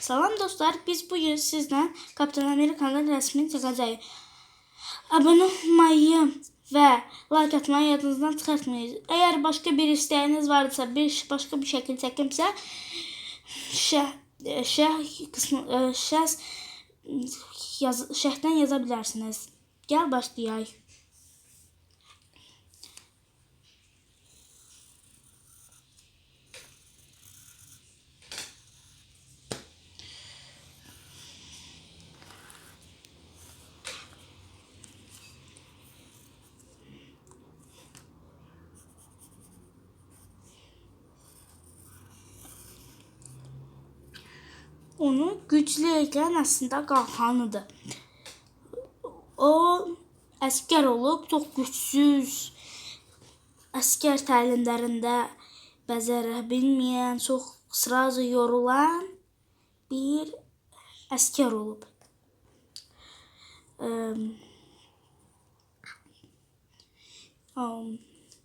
Salam dostlar, biz bugün sizlə Kapitan Amerikanın rəsmini çəkəcəyik. Abunə olmayı və like atmayı yadınızdan çıxartmayın. Əgər başqa bir istəyiniz varsa, bir başqa bir şəkil çəkimsə, şəh şəh qısmı e, şəh yaz şəhdən yaza bilərsiniz. Gəl başlayaq. Onu güclü edən əslində qalxanıdır. O əskər olub, çox gücsüz, əskər təlimlərində bəzərə bilməyən, çox sразу yorulan bir əskər olub. Ehm, um,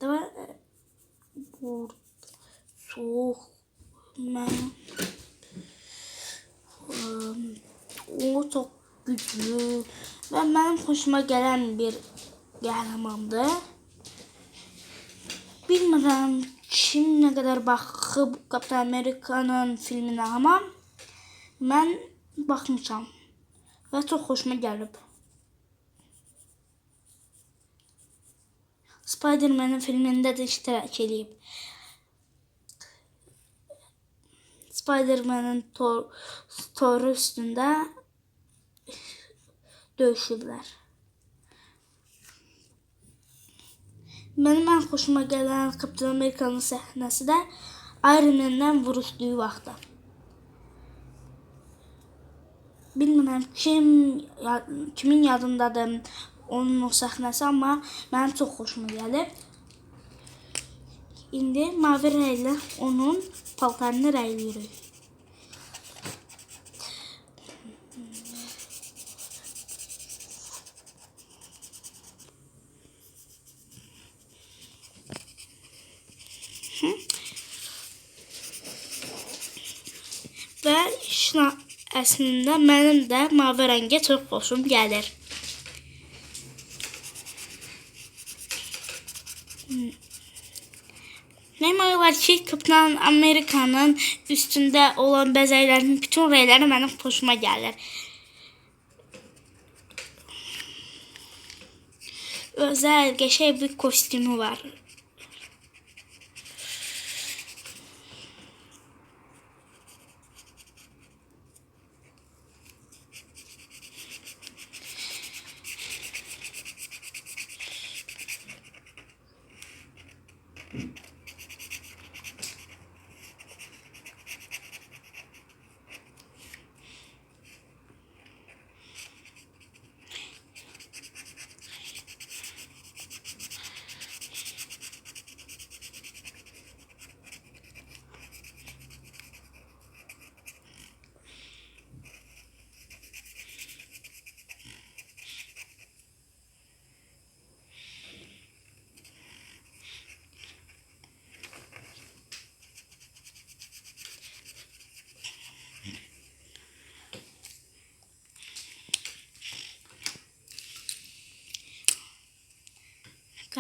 Давай bu soğuk mən o çok güçlü ve benim hoşuma gelen bir qəhrəmandır. Bilmirəm nə qədər baxıb Captain Amerika'nın filminə amma mən baxmışam və çox xoşuma gəlib. Spider-Man'in filmində də iştirak eləyib. Spider-Man'in Thor, Thor'u üstünde dövüşürler. Benim en hoşuma gelen Kaptan Amerika'nın sahnesi de Iron Man'den vuruştuğu vaxtda. Bilmirəm kim kimin yadındadır onun o səhnəsi, amma mənim çox xoşuma gəlib. İndi mavi rənglə onun paltarını rəyləyirik. Və şuna əslində mənim də mavi rəngə çox xoşum gəlir. Demək olar ki, Kaptan Amerikanın üstündə olan bəzəklərin bütün rəngləri mənim xoşuma gəlir. Özəl, qəşəng bir kostyumu var.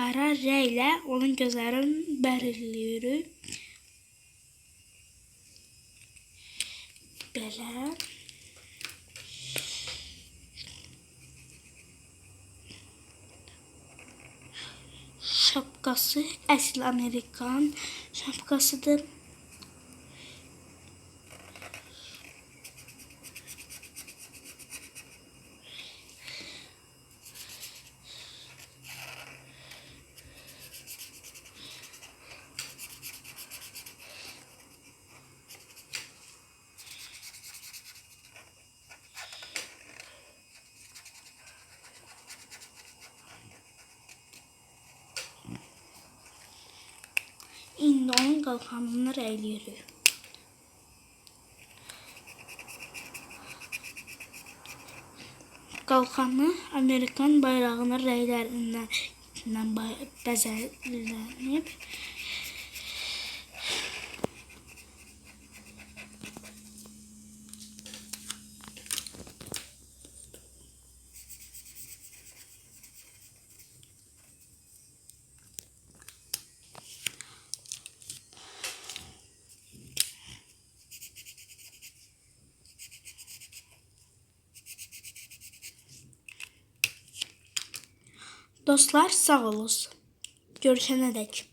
Qara rənglə onun gözlərini bərləyirik. Belə. Şapkası əsl Amerikan şapkasıdır. İndi onun qalxanını rəyləyirik. Qalxanı Amerikan bayrağının rənglərindən bay- Dostlar sağ olun. Görüşənədək.